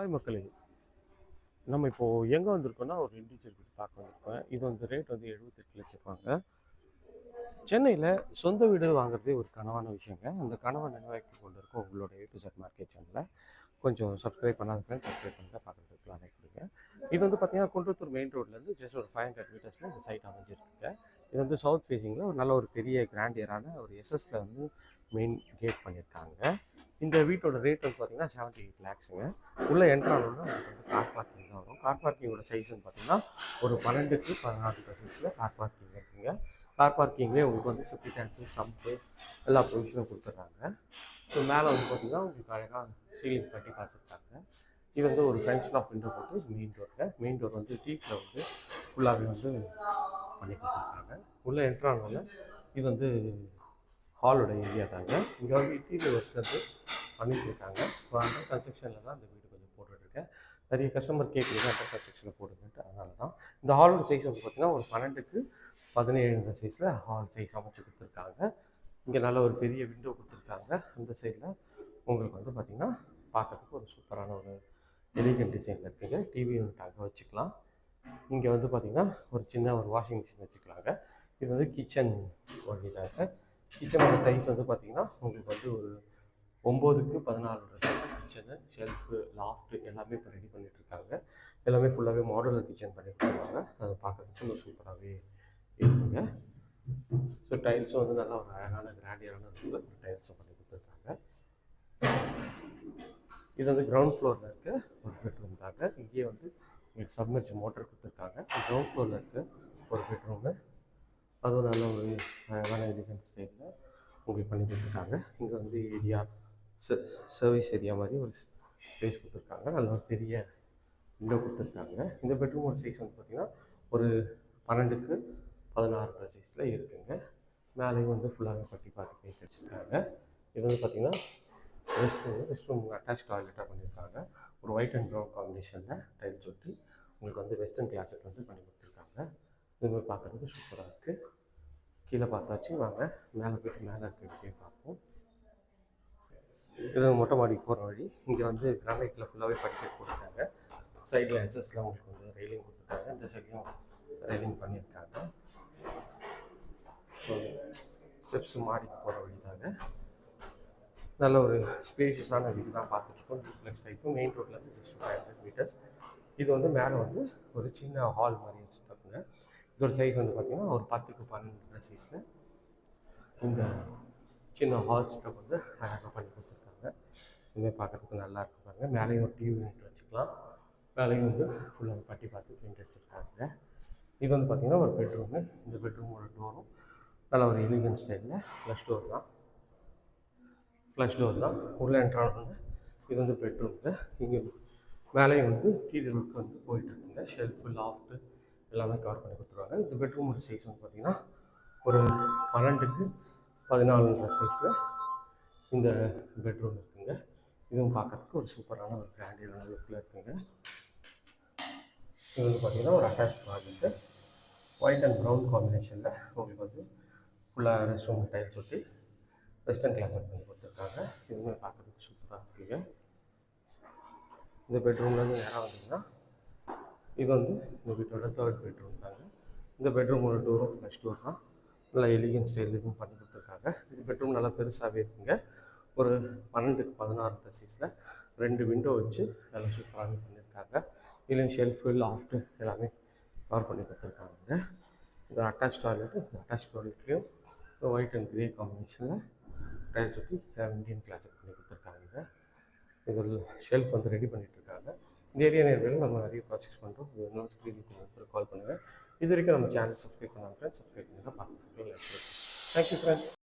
Hi மக்களே நம்ம இப்போது எங்கே வந்திருக்கோம்னா ஒரு இண்டிவிஜுவல் வீடு பார்க்க வந்திருக்கோம். இது வந்து ரேட் வந்து எழுபத்தெட்டு லட்சம் ரூபாங்க சென்னையில் சொந்த வீடு வாங்குறதே ஒரு கனவான விஷயங்க. அந்த கனவை நினைவாக்கி கொண்டு இருக்கோம் உங்களோட ஏ டு செட் மார்க்கெட் சேனலில் கொஞ்சம் சப்ஸ்கிரைப் பண்ணாத ஃப்ரெண்ட்ஸ் சப்ஸ்கிரைப் பண்ணுங்க பார்க்குறதுக்கு லைக் கொடுங்க. இது வந்து பார்த்தீங்கன்னா குன்றத்தூர் மெயின் ரோட்லேருந்து ஜஸ்ட் ஒரு ஃபைவ் ஹண்ட்ரட் மீட்டர்ஸில் இந்த சைட் அமைஞ்சிருக்குங்க. இது வந்து சவுத் ஃபேஸிங்கில் ஒரு நல்ல ஒரு பெரிய கிராண்டியரான ஒரு எஸ்எஸில் வந்து மெயின் கேட் பண்ணியிருக்காங்க இந்த வீட்டோட ரேட் வந்து பார்த்தீங்கன்னா செவன்ட்டி எயிட் லேக்ஸுங்க உள்ளே என்ட்ரானோன்னா உங்களுக்கு வந்து கார் பார்க்கிங் தான் வரும். கார் பார்க்கிங்கோட சைஸ்ன்னு பார்த்தீங்கன்னா ஒரு பன்னெண்டுக்கு பதினாறு சைஸில் கார் பார்க்கிங் இருக்குங்க. கார் பார்க்கிங்லேயே உங்களுக்கு வந்து சுற்றி டேங்க்கு சம்பு எல்லா ப்ரொவிஷனும் கொடுத்துட்றாங்க. ஸோ மேலே வந்து பார்த்தீங்கன்னா உங்களுக்கு அழகாக சீலிங் கட்டி பார்த்துருக்காங்க. இது வந்து ஒரு ஃப்ரெண்ட்ஸ் ஆஃப் விண்டோ போட்டு மெயின் டோரில் மெயின் டோர் வந்து டீக்கில் வந்து ஃபுல்லாகவே வந்து பண்ணி கொடுத்துருக்காங்க. உள்ளே என்ட்ரானோட இது வந்து ஹாலோட ஏரியா தாங்க இங்கே வந்து இன்டீரியர் ஒர்க் வந்து பண்ணிட்டு இருக்காங்க அந்த கன்ஸ்ட்ரக்ஷனில் தான் இந்த வீடு கொஞ்சம் போட்டுட்ருக்கேன். நிறைய கஸ்டமர் கேட்குறீங்க அந்த கன்ஸ்ட்ரக்ஷனில் போடுங்கன்ட்டு அதனால தான் இந்த ஹாலோட சைஸ் வந்து பார்த்திங்கன்னா ஒரு பன்னெண்டுக்கு பதினேழுங்கிற சைஸில் ஹால் சைஸ் அமைச்சு கொடுத்துருக்காங்க. இங்கே நல்ல ஒரு பெரிய விண்டோ கொடுத்துருக்காங்க. அந்த சைடில் உங்களுக்கு வந்து பார்த்திங்கன்னா பார்க்கறதுக்கு ஒரு சூப்பரான ஒரு எலிகன் டிசைனில் இருக்குங்க. டிவி யூனிட் அங்கே வச்சுக்கலாம். இங்கே வந்து பார்த்திங்கன்னா ஒரு சின்ன ஒரு வாஷிங் மிஷின் வச்சுக்கலாங்க. இது வந்து கிச்சன் வழிதாங்க கிச்சனோட சைஸ் வந்து பார்த்திங்கன்னா உங்களுக்கு வந்து ஒரு ஒம்போதுக்கு பதினாலு சைஸ் கிச்சனு ஷெல்ஃபு லாஃப்ட்டு எல்லாமே இப்போ ரெடி பண்ணிகிட்ருக்காங்க எல்லாமே ஃபுல்லாகவே மாடலர் கிச்சன் பண்ணிட்டுருக்காங்க இருக்காங்க. பார்க்குறதுக்கு கொஞ்சம் சூப்பராகவே இருக்குங்க. ஸோ டைல்ஸும் வந்து நல்லா ஒரு அழகான கிராண்டியரான டைல்ஸும் பண்ணி கொடுத்துருக்காங்க. இது வந்து கிரவுண்ட் ஃப்ளோரில் இருக்க ஒரு பெட்ரூம் தாங்க. இங்கேயே வந்து உங்களுக்கு சப்மர்ஜ் மோட்டர் கொடுத்துருக்காங்க. கிரவுண்ட் ஃப்ளோரில் இருக்க ஒரு பெட்ரூமு அதுவும் நல்ல ஒரு அழகான எலிகன்ட் ஸ்டைலில் உங்களுக்கு பண்ணி கொடுத்துருக்காங்க. இங்கே வந்து ஏரியா சர்வீஸ் ஏரியா மாதிரி ஒரு ஸ்பேஸ் கொடுத்துருக்காங்க. நல்ல ஒரு பெரிய விண்டோ கொடுத்துருக்காங்க. இந்த பெட்ரூமோட சைஸ் வந்து பார்த்திங்கன்னா ஒரு பன்னெண்டுக்கு பதினாறு சைஸில் இருக்குங்க. மேலேயும் வந்து ஃபுல்லாகவே பட்டி பார்த்து பேசி வச்சுருக்காங்க இது வந்து பார்த்திங்கன்னா rest room rest room attach டாய்லெட்டாக பண்ணியிருக்காங்க ஒரு ஒயிட் அண்ட் ப்ரௌன் காம்பினேஷனில் டைல்ஸ் ஒட்டி உங்களுக்கு வந்து வெஸ்டர்ன் கிளாஸட் வந்து பண்ணி கொடுத்துருக்காங்க. இது மாதிரி பார்க்குறதுக்கு சூப்பராக இருக்குது கீழே பார்த்தாச்சு. வாங்க மேலே போய்ட்டு மேலே இருக்க பார்ப்போம். இது மொட்டை மாடிக்கு போகிற வழி. இங்கே வந்து கிரானைட்டில் ஃபுல்லாகவே படிக்கட் கொடுத்துருக்காங்க சைடில் எக்ஸஸ்லாம் உங்களுக்கு வந்து ரெயிலிங் கொடுத்துருக்காங்க. இந்த சைட்லையும் ரெயிலிங் பண்ணியிருக்காங்க. ஸோ ஸ்டெப்ஸ் மாடிக்கு போகிற வழி தாங்க நல்ல ஒரு ஸ்பேஷியஸான வீடு தான் பார்த்துட்ருக்கோம். டூப்ளெக்ஸ் டைப்பு மெயின் ரோட்லேருந்து ஜஸ்ட் ஃபைவ் ஹண்ட்ரட் மீட்டர்ஸ் இது வந்து மேலே வந்து ஒரு சின்ன ஹால் மாதிரி வச்சுருக்கோம் இதோட சைஸ் வந்து பார்த்திங்கன்னா ஒரு பத்துக்கு பன்னெண்டு சைஸில் இந்த சின்ன ஹால் செட்டப் வந்து அழகாக பண்ணி கொடுத்துருக்காங்க. இதுமாதிரி பார்க்குறதுக்கு நல்லா இருக்கும் பாருங்கள் மேலேயும் ஒரு டிவி யூனிட் வச்சுக்கலாம். மேலேயும் வந்து ஃபுல்லாக பட்டி பார்த்து பெயிண்ட் அடிச்சிருக்காங்க இது வந்து பார்த்திங்கன்னா ஒரு பெட்ரூமு இந்த பெட்ரூமோட டோரும் நல்ல ஒரு எலிகன் ஸ்டைலில் ஃப்ளஷ் டோர் தான். ஃப்ளஷ் டோர் தான். உள்ளே என்ட்ரானோன்னு இது வந்து பெட்ரூமில் இங்கே மேலேயும் வந்து கீழே வந்து போயிட்டு இருக்குங்க. ஷெல்ஃபு லாஃப்ட்டு எல்லாமே கவர் பண்ணி கொடுத்துருவாங்க. இந்த பெட்ரூமோட சைஸ் வந்து பார்த்திங்கன்னா ஒரு பன்னெண்டுக்கு பதினாலுன்ற சைஸில் இந்த பெட்ரூம் இருக்குங்க. இதுவும் பார்க்குறதுக்கு ஒரு சூப்பரான ஒரு கிராண்டியரான லுக்கில் இருக்குங்க. இது வந்து பார்த்திங்கன்னா ஒரு attach project white and brown காம்பினேஷனில் உங்களுக்கு வந்து ஃபுல்லாக ரெஸ்ட் ரூம் டைல்ஸ் ஒட்டி வெஸ்டர்ன் கிளாஸ் பண்ணி கொடுத்துருக்காங்க. இதுவுமே பார்க்குறதுக்கு சூப்பராக இருக்குங்க. இந்த பெட்ரூம்லேருந்து நேராக வந்தீங்கன்னா இது வந்து இந்த வீட்டோட தேர்ட் பெட்ரூம் தாங்க. இந்த பெட்ரூமோட டோரும் ஃப்ளஷ் டோர் தான். நல்லா எலிகன் ஸ்டைல் இதுவும் பண்ணி கொடுத்துருக்காங்க. இந்த பெட்ரூம் நல்லா பெருசாகவே இருக்குங்க. ஒரு பன்னெண்டுக்கு பதினாறு சைஸில் ரெண்டு விண்டோ வச்சு நல்லா சூப்பராகவே பண்ணியிருக்காங்க இதுலேயும் ஷெல்ஃபு லாஃப்ட்டு எல்லாமே கவர் பண்ணி கொடுத்துருக்காங்க. இந்த அட்டாச் டாய்லெட்டு இந்த அட்டாச் டாய்லெட்லேயும் ஒயிட் அண்ட் கிரே காம்பினேஷனில் டைல் சுற்றி இந்தியன் கிளாஸ் பண்ணி கொடுத்துருக்காங்க. இதில் ஷெல்ஃப் வந்து ரெடி பண்ணிகிட்ருக்காங்க இந்த ஏரியா நேர்மையில் நம்ம நிறைய ப்ராஜெக்ட்ஸ் பண்ணுறோம் இன்னொரு ஸ்க்ரீனுக்கு கால் பண்ணுங்கள் இது வரைக்கும் நம்ம சேனல் சப்ஸ்கிரைப் பண்ணாங்க ஃப்ரெண்ட்ஸ் சப்ஸ்கிரைப் பண்ணி தான் பார்க்கலாம் தேங்க்யூ ஃப்ரெண்ட்ஸ்